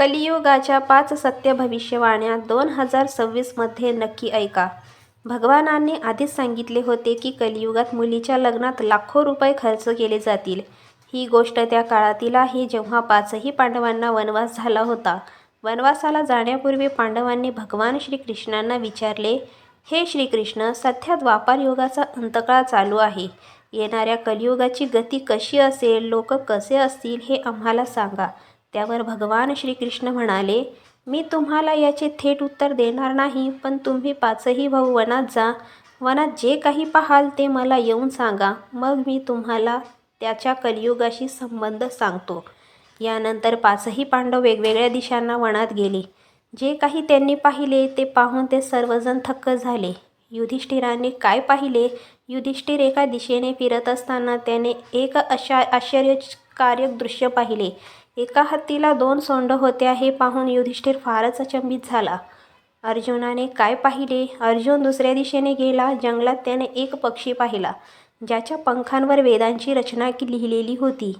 कलियुगाच्या पाच सत्य भविष्यवाण्या दोन हजार सव्वीसमध्ये नक्की ऐका. भगवानांनी आधीच सांगितले होते की कलियुगात मुलीच्या लग्नात लाखो रुपये खर्च केले जातील. ही गोष्ट त्या काळातील आहे जेव्हा पाचही पांडवांना वनवास झाला होता. वनवासाला जाण्यापूर्वी पांडवांनी भगवान श्रीकृष्णांना विचारले हे श्रीकृष्ण सध्या द्वापार युगाचा अंतकाळ चालू आहे. येणाऱ्या कलियुगाची गती कशी असेल लोक कसे असतील हे आम्हाला सांगा. त्यावर भगवान श्रीकृष्ण म्हणाले मी तुम्हाला याचे थेट उत्तर देणार नाही पण तुम्ही पाचही भाऊ वनात जा. वनात जे काही पाहाल ते मला येऊन सांगा. मग मी तुम्हाला त्याच्या कलियुगाशी संबंध सांगतो. यानंतर पाचही पांडव वेगवेगळ्या दिशांना वनात गेले. जे काही त्यांनी पाहिले ते पाहून ते सर्वजण थक्क झाले. युधिष्ठिराने काय पाहिले? युधिष्ठिर एका दिशेने फिरत असताना त्याने एक अशा आश्चर्यकारक दृश्य पाहिले. एका हत्तीला दोन सोंड होत्या हे पाहून युधिष्ठिर फारच अचंबित झाला. अर्जुनाने काय पाहिले? अर्जुन दुसऱ्या दिशेने गेला जंगलात त्याने एक पक्षी पाहिला ज्याच्या पंखांवर वेदांची रचना लिहिलेली होती.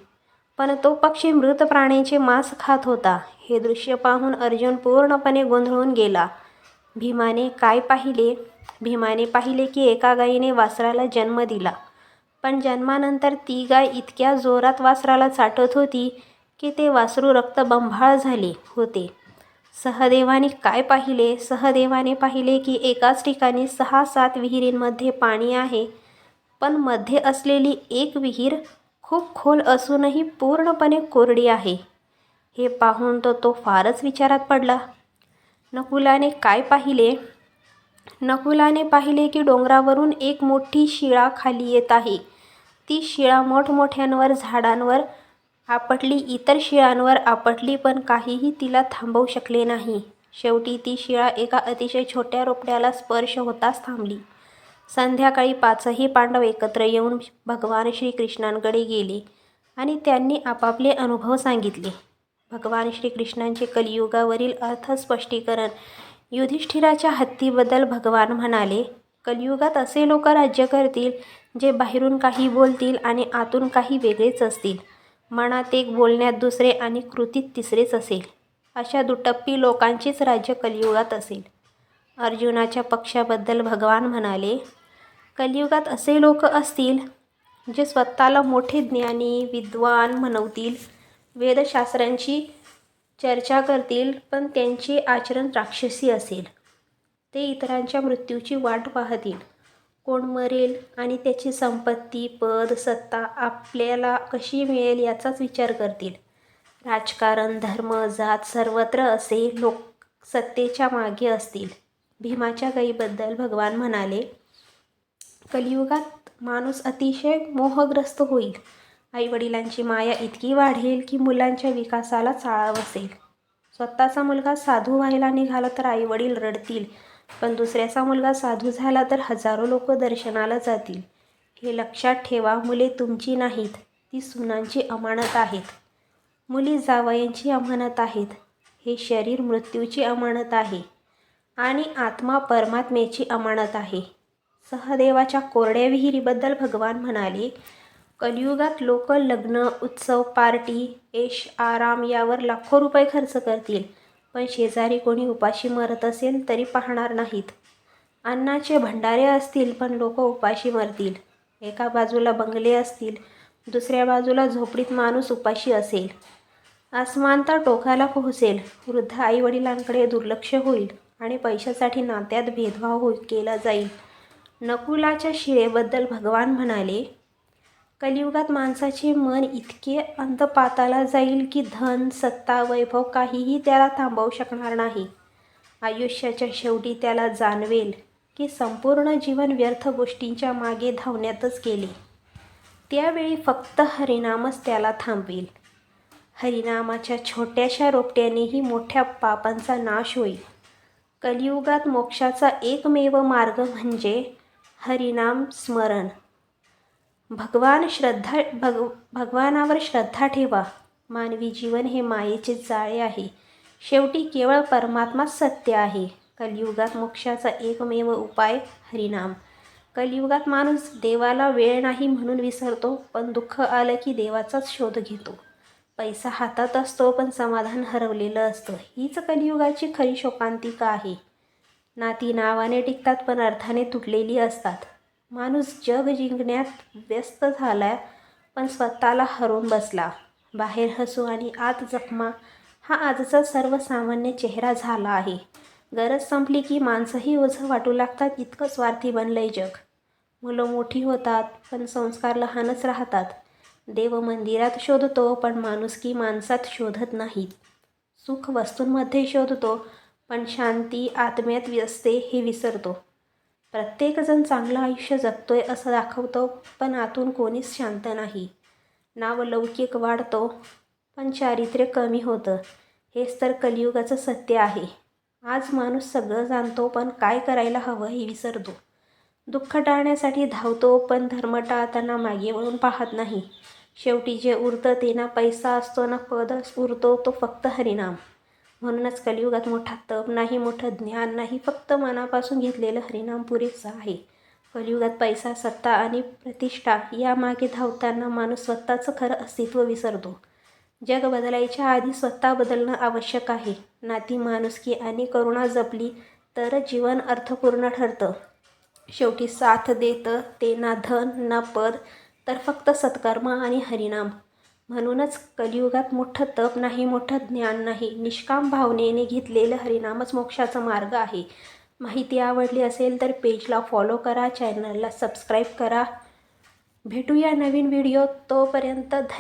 पण तो पक्षी मृत प्राण्यांचे मांस खात होता. हे दृश्य पाहून अर्जुन पूर्णपणे गोंधळून गेला. भीमाने काय पाहिले? भीमाने पाहिले की एका गायीने वासराला जन्म दिला. पण जन्मानंतर ती गाय इतक्या जोरात वासराला चाटत होती की ते वासरू रक्तबंभाळ झाले होते. सहदेवाने काय पाहिले? सहदेवाने पाहिले की एकाच ठिकाणी सहा सात विहिरींमध्ये पाणी आहे. पण मध्ये असलेली एक विहीर खूप खोल असूनही पूर्णपणे कोरडी आहे. हे पाहून तो तो फारच विचारात पडला. नकुलाने काय पाहिले? नकुलाने पाहिले की डोंगरावरून एक मोठी शिळा खाली येत आहे. ती शिळा मोठमोठ्यांवर झाडांवर आपटली इतर शिळांवर आपटली पण काहीही तिला थांबवू शकले नाही. शेवटी ती शिळा एका अतिशय छोट्या रोपट्याला स्पर्श होताच थांबली. संध्याकाळी पाचही पांडव एकत्र येऊन भगवान श्रीकृष्णांकडे गेले आणि त्यांनी आपापले अनुभव सांगितले. भगवान श्रीकृष्णांचे कलियुगावरील अर्थ स्पष्टीकरण युधिष्ठिराच्या हत्तीबद्दल भगवान म्हणाले कलियुगात असे लोक राज्य करतील जे बाहेरून काही बोलतील आणि आतून काही वेगळेच असतील. मनात एक बोलण्यात दुसरे आणि कृतीत तिसरेच असेल. अशा दुटप्पी लोकांचीच राज्य कलियुगात असेल. अर्जुनाच्या पक्षाबद्दल भगवान म्हणाले कलियुगात असे लोक असतील जे स्वतःला मोठे ज्ञानी विद्वान म्हणवतील वेदशास्त्रांची चर्चा करतील पण त्यांचे आचरण राक्षसी असेल. ते इतरांच्या मृत्यूची वाट पाहतील. कोण मरेल आणि त्याची संपत्ती पद सत्ता आपल्याला कशी मिळेल याचाच विचार करतील. राजकारण धर्म जात सर्वत्र असे लोक सत्तेच्या मागे असतील. भीमाच्या गाईबद्दल भगवान म्हणाले कलियुगात माणूस अतिशय मोहग्रस्त होईल. आईवडिलांची माया इतकी वाढेल की मुलांच्या विकासाला चाळा बसेल स्वतःचा मुलगा साधू व्हायला निघाला तर आईवडील रडतील पण दुसऱ्याचा मुलगा साधू झाला तर हजारो लोक दर्शनाला जातील. हे लक्षात ठेवा मुले तुमची नाहीत ती सुनांची अमानत आहेत. मुली जावयांची अमानत आहेत. हे शरीर मृत्यूची अमानत आहे आणि आत्मा परमात्म्याची अमानत आहे. सहदेवाच्या कोरड्या विहिरीबद्दल भगवान म्हणाले कलियुगात लोक लग्न उत्सव पार्टी ऐश आराम यावर लाखो रुपये खर्च करतील. पण शेजारी कोणी उपाशी मरत असेल तरी पाहणार नाहीत. अन्नाचे भंडारे असतील पण लोक उपाशी मरतील. एका बाजूला बंगले असतील दुसऱ्या बाजूला झोपडीत माणूस उपाशी असेल. आसमानता टोकाला पोहोचेल. वृद्ध आईवडिलांकडे दुर्लक्ष होईल आणि पैशासाठी नात्यात भेदभाव हो केला जाईल. नकुलाच्या शिळेबद्दल भगवान म्हणाले कलियुगात माणसाचे मन इतके अंतपाताला जाईल की धन सत्ता वैभव काहीही त्याला थांबवू शकणार नाही. आयुष्याच्या शेवटी त्याला जाणवेल की संपूर्ण जीवन व्यर्थ गोष्टींच्या मागे धावण्यातच गेले. त्यावेळी फक्त हरिनामच त्याला थांबवेल. हरिनामाच्या छोट्याशा रोपट्यानेही मोठ्या पापांचा नाश होईल. कलियुगात मोक्षाचा एकमेव मार्ग म्हणजे हरिनाम स्मरण. भगवान श्रद्धा भग भगवानावर श्रद्धा ठेवा. मानवी जीवन हे मायेचे जाळे आहे. शेवटी केवळ परमात्माच सत्य आहे. कलियुगात मोक्षाचा एकमेव उपाय हरिनाम. कलियुगात माणूस देवाला वेळ नाही म्हणून विसरतो पण दुःख आलं की देवाचाच शोध घेतो. पैसा हातात असतो पण समाधान हरवलेलं असतं. हीच कलियुगाची खरी शोकांतिका आहे. नाती नावाने टिकतात पण अर्थाने तुटलेली असतात. माणूस जग जिंकण्यात व्यस्त झाला पण स्वतःला हरवून बसला. बाहेर हसू आणि आत जखमा हा आजचा सर्वसामान्य चेहरा झाला आहे. गरज संपली की माणसंही ओझं वाटू लागतात इतकं स्वार्थी बनलंय जग. मुलं मोठी होतात पण संस्कार लहानच राहतात. देव मंदिरात शोधतो पण माणुसकी माणसात शोधत नाहीत. सुख वस्तूंमध्ये शोधतो पण शांती आत्म्यात असते हे विसरतो. प्रत्येकजण चांगलं आयुष्य जगतोय असं दाखवतो पण आतून कोणीच शांत नाही. नावलौकिक वाढतो पण चारित्र्य कमी होतं. हेच तर कलियुगाचं सत्य आहे. आज माणूस सगळं जाणतो पण काय करायला हवं हे विसरतो. दुःख टाळण्यासाठी धावतो पण धर्म टाळताना मागे वळून पाहत नाही. शेवटी जे उरतं ते ना पैसा असतो ना पद उरतो तो फक्त हरिनाम. म्हणूनच कलियुगात मोठा तप नाही मोठं ज्ञान नाही फक्त मनापासून घेतलेलं हरिनाम पुरेसं आहे. कलियुगात पैसा सत्ता आणि प्रतिष्ठा यामागे धावताना माणूस स्वतःचं खरं अस्तित्व विसरतो. जग बदलायच्या आधी स्वतः बदलणं आवश्यक आहे. नाती माणुसकी आणि करुणा जपली तर जीवन अर्थपूर्ण ठरतं. शेवटी साथ देतं ते ना धन ना पद तर फक्त सत्कर्म आणि हरिनाम. म्हणूनच कलियुगात मोठं तप नाही मोठं ज्ञान नाही. निष्काम भावनेने घेतलेलं हरिनामच मोक्षाचा मार्ग आहे. माहिती आवडली असेल तर पेजला फॉलो करा चॅनलला सबस्क्राईब करा. भेटूया नवीन व्हिडिओ तोपर्यंत धन्य